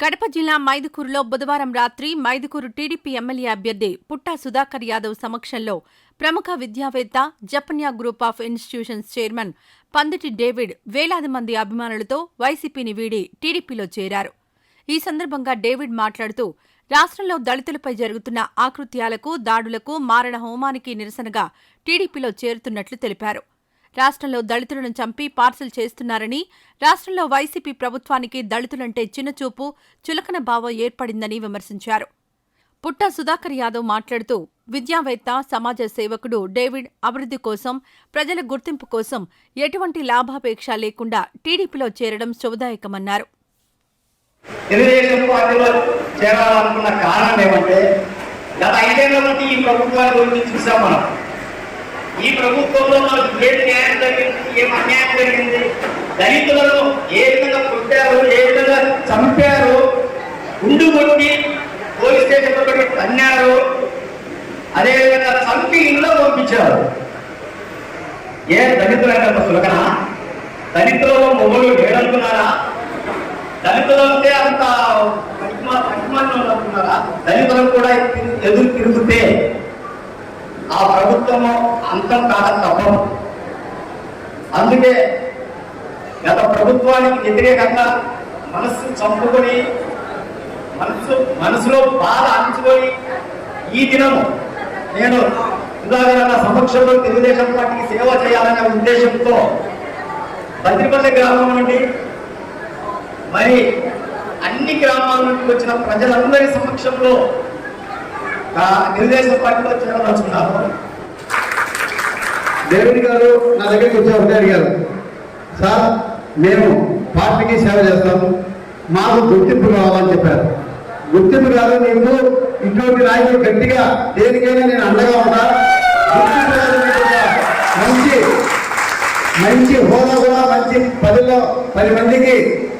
కడప జిల్లా మైదుకూరులో బుధవారం రాత్రి మైదుకూరు టీడీపీ ఎమ్మెల్యే అభ్యర్థి పుట్టా సుధాకర్ యాదవ్ సమక్షంలో ప్రముఖ విద్యావేత్త Japanya group of institutions chairman Panditi David వేలాది మంది అభిమానులతో వైసీపీని వీడి టీడీపీలో చేరారు. ఈ సందర్భంగా డేవిడ్ మాట్లాడుతూ రాష్ట్రంలో దళితులపై జరుగుతున్న ఆకృత్యాలకు దాడులకు మారణ హోమానికి నిరసనగా టీడీపీలో చేరుతున్నట్లు తెలిపారు. రాష్ట్రంలో దళితులను చంపి పార్సల్ చేస్తున్నారని రాష్ట్రంలో వైసీపీ ప్రభుత్వానికి దళితులంటే చిన్నచూపు చులకన భావం ఏర్పడిందని విమర్శించారు. పుట్ట సుధాకర్ యాదవ్ మాట్లాడుతూ విద్యావేత్త సమాజ సేవకుడు డేవిడ్ అభివృద్ధి కోసం ప్రజల గుర్తింపు కోసం ఎటువంటి లాభాపేక్ష లేకుండా టీడీపీలో చేరడం శుభదాయకమన్నారు. గత ఐదేళ్ళ ఈ ప్రభుత్వాన్ని గురించి చూసాం మనం. ఈ ప్రభుత్వంలో మనకు ఏది న్యాయం జరిగింది? ఏం అన్యాయం జరిగింది? దళితులను ఏ విధంగా కొట్టారు? ఏ విధంగా చంపారు? గుండు కొట్టి పోలీస్ స్టేషన్లో పెట్టి తన్నారు? అదేవిధంగా చంపి ఇంట్లో పంపించారు. ఏ దళితులంటే అంత సులకన? దళితులలో మొగ్గులు వేడనుకున్నారా దళితులు అంటే అంత పనికిమా- పనికిమాలిన అనుకున్నారా దళితులను కూడా ఎదురు తిరుగుతే ఆ ప్రభుత్వము అంతం కాక తప్పదు. అందుకే గత ప్రభుత్వానికి వ్యతిరేకంగా మనస్సు చంపుకొని మనసు మనసులో బాధ అంచుకొని ఈ దినము నేను ఉదాహరణ సమక్షంలో తెలుగుదేశం పార్టీకి సేవ చేయాలనే ఉద్దేశంతో బద్రిపల్లి గ్రామం నుండి మరి అన్ని గ్రామాల నుండి వచ్చిన ప్రజలందరి సమక్షంలో తెలుగుదేశం పార్టీలో చేరదలుచుకున్నారు. దేవుడి గారు నా దగ్గరికి వచ్చి ఒకటే అడిగారు. సార్ మేము పార్టీకి సేవ చేస్తాము మాకు గుర్తింపు కావాలని చెప్పారు. గుర్తింపు కాదు నేను ఇటువంటి నాయకులు గట్టిగా దేనికైనా నేను అండగా ఉంటా గుర్తింపు మంచి మంచి హోదా కూడా మంచి పదిలో పది మందికి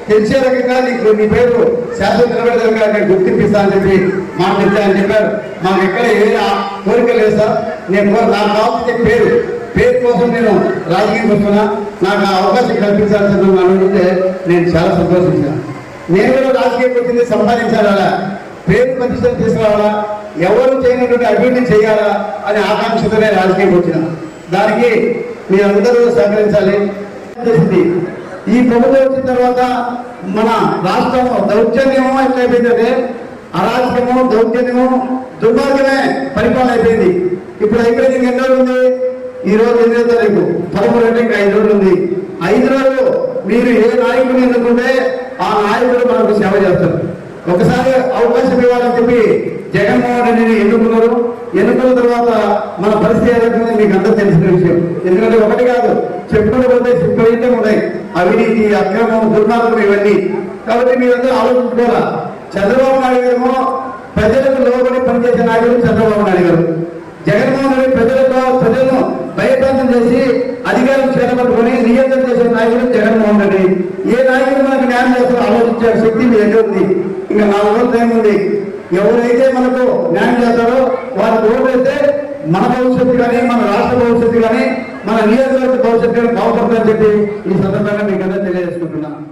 తెలిసే రకంగా నీకు నీ పేరు శాశ్వత నిలబడేదిగా నేను గుర్తింపిస్తా అని చెప్పి మాట ఇచ్చానని చెప్పారు. మాకు ఎక్కడ ఏ కోరిక లేదు సార్. నేను నా నాకు కావాల్సిన పేరు. పేరు కోసం నేను రాజకీయం వస్తున్నా నాకు ఆ అవకాశం కల్పించాల్సిన అనుకుంటే నేను చాలా సంతోషించాను. నేను కూడా రాజకీయం వచ్చింది సంపాదించాలా? పేరు ప్రతిష్టలు తీసుకురావాలా? ఎవరు చేయనటువంటి అభివృద్ధి చేయాలా? అనే ఆకాంక్షతోనే రాజకీయం వచ్చిన. దానికి మీరందరూ సహకరించాలి. ఈ ప్రభుత్వం వచ్చిన తర్వాత మన రాష్ట్రం దౌర్జన్యము ఎట్లయిపోయిందంటే అరాచకము దౌర్జన్యము దుర్మార్గమే పరిపాలన అయిపోయింది. ఇప్పుడు అయిపోయింది ఇంకా ఎన్ని రోజులు ఉంది? ఈ రోజు ఎనిమిదో తారీఖు? పదమూడు అంటే ఇంకా ఐదు రోజులు ఉంది. ఐదు రోజులు మీరు ఏ నాయకుడిని ఎన్నుకుంటే ఆ నాయకుడు మనకు సేవ చేస్తారు అవకాశం చెప్పి జగన్మోహన్ రెడ్డిని ఎన్నుకున్నారు. ఎన్నుకున్న తర్వాత మన పరిస్థితి ఏదైతే మీకు అంతా తెలిసిన విషయం. ఎందుకంటే ఒకటి కాదు చెప్పుకుంటూ పోతే విపరీతం ఉన్నాయి. అవినీతి అక్రమం దుర్మార్గం ఇవన్నీ. కాబట్టి మీరందరూ ఆలోచించుకోవాలా చంద్రబాబు నాయుడు గారేమో ప్రజలకు లోబడి పనిచేసే నాయకుడు చంద్రబాబు నాయుడు గారు. జగన్మోహన్ రెడ్డి ప్రజలతో ప్రజలను భయప్రాంతం చేసి అధికారం చేరబట్టుకొని నియంత్రణ చేసే నాయకుడు జగన్మోహన్ రెడ్డి. ఏ నాయకుడు మనకు న్యాయం చేస్తారో ఆలోచించే శక్తి మీ దగ్గర ఉంది. ఇంకా నాలుగు రోజులు ఏముంది ఎవరైతే మనకు న్యాయం చేస్తారో వారికి ఓటు మన భవిష్యత్తు కానీ మన రాష్ట్ర భవిష్యత్తు కానీ మన నియోజకవర్గ భవిష్యత్తు కానీ బాగుపడుతుందని చెప్పి ఈ సందర్భంగా మీకు అందరూ తెలియజేసుకుంటున్నాను.